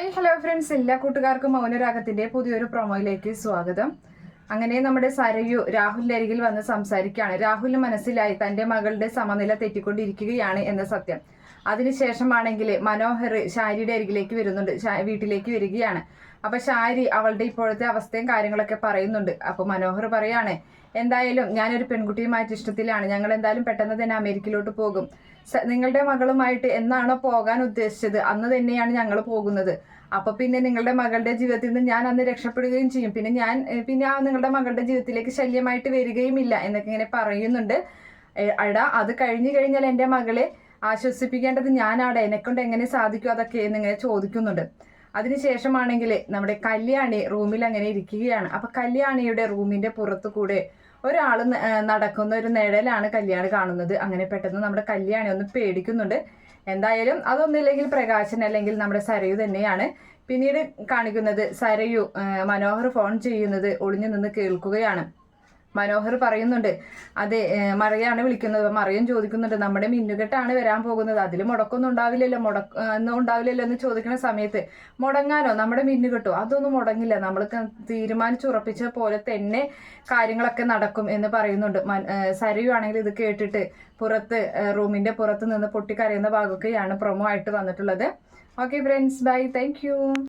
Hi hello friends. എല്ലാ കൂട്ടുകാർക്കും മൗനരാഗത്തിന്റെ പുതിയൊരു പ്രൊമോയിലേക്ക് സ്വാഗതം. അങ്ങനെ നമ്മുടെ സരയു രാഹുലിന്റെ അരികിൽ വന്ന് സംസാരിക്കുകയാണ്. രാഹുലിന് മനസ്സിലായി തന്റെ മകളുടെ സമനില തെറ്റിക്കൊണ്ടിരിക്കുകയാണ് എന്ന സത്യം. അതിനുശേഷമാണെങ്കിൽ മനോഹർ ഷാരിയുടെ അരികിലേക്ക് വരുന്നുണ്ട്. വീട്ടിലേക്ക് വരികയാണ്. അപ്പൊ ഷാരി അവളുടെ ഇപ്പോഴത്തെ അവസ്ഥയും കാര്യങ്ങളൊക്കെ പറയുന്നുണ്ട്. അപ്പൊ മനോഹർ പറയാണ് എന്തായാലും ഞാനൊരു പെൺകുട്ടിയുമായിട്ട് ഇഷ്ടത്തിലാണ്. ഞങ്ങൾ എന്തായാലും പെട്ടെന്ന് തന്നെ അമേരിക്കയിലോട്ട് പോകും. നിങ്ങളുടെ മകളുമായിട്ട് എന്നാണോ പോകാൻ ഉദ്ദേശിച്ചത്? അന്ന് തന്നെയാണ് ഞങ്ങൾ പോകുന്നത്. അപ്പൊ പിന്നെ നിങ്ങളുടെ മകളുടെ ജീവിതത്തിൽ നിന്ന് ഞാൻ അന്ന് രക്ഷപ്പെടുകയും ചെയ്യും. പിന്നെ ഞാൻ പിന്നെ ആ നിങ്ങളുടെ മകളുടെ ജീവിതത്തിലേക്ക് ശല്യമായിട്ട് വരികയും ഇല്ല എന്നൊക്കെ ഇങ്ങനെ പറയുന്നുണ്ട്. അട അത് കഴിഞ്ഞു കഴിഞ്ഞാൽ എന്റെ മകളെ ആശ്വസിപ്പിക്കേണ്ടത് ഞാനാണ്. എന്നെക്കൊണ്ട് എങ്ങനെ സാധിക്കും അതൊക്കെ എന്നിങ്ങനെ ചോദിക്കുന്നുണ്ട്. അതിനുശേഷമാണെങ്കിൽ നമ്മുടെ കല്യാണി റൂമിൽ അങ്ങനെ ഇരിക്കുകയാണ്. അപ്പൊ കല്യാണിയുടെ റൂമിന്റെ പുറത്തു കൂടെ ഒരാൾ നടക്കുന്ന ഒരു നിഴലാണ് കല്യാണി കാണുന്നത്. അങ്ങനെ പെട്ടെന്ന് നമ്മുടെ കല്യാണി ഒന്ന് പേടിക്കുന്നുണ്ട്. എന്തായാലും അതൊന്നുമില്ലെങ്കിൽ പ്രകാശൻ അല്ലെങ്കിൽ നമ്മുടെ സരയു തന്നെയാണ്. പിന്നീട് കാണിക്കുന്നത് സരയു മനോഹർ ഫോൺ ചെയ്യുന്നത് ഒളിഞ്ഞു നിന്ന് കേൾക്കുകയാണ്. മനോഹർ പറയുന്നുണ്ട്. അതെ മറിയാണ് വിളിക്കുന്നത്. മറിയം ചോദിക്കുന്നുണ്ട് നമ്മുടെ മിന്നുകെട്ടാണ് വരാൻ പോകുന്നത്. അതിൽ മുടക്കൊന്നും ഉണ്ടാവില്ലല്ലോ. മുടക്ക ഒന്നും ഉണ്ടാവില്ലല്ലോ എന്ന് ചോദിക്കുന്ന സമയത്ത് മുടങ്ങാനോ? നമ്മുടെ മിന്നുകെട്ടോ? അതൊന്നും മുടങ്ങില്ല. നമ്മൾ തീരുമാനിച്ചുറപ്പിച്ച പോലെ തന്നെ കാര്യങ്ങളൊക്കെ നടക്കും എന്ന് പറയുന്നുണ്ട്. മൻ- ഏ, സരയു ആണെങ്കിൽ ഇത് കേട്ടിട്ട് പുറത്ത് റൂമിന്റെ പുറത്ത് നിന്ന് പൊട്ടിക്കരയുന്ന ഭാഗമൊക്കെയാണ് പ്രൊമോ ആയിട്ട് വന്നിട്ടുള്ളത്. Okay friends bye thank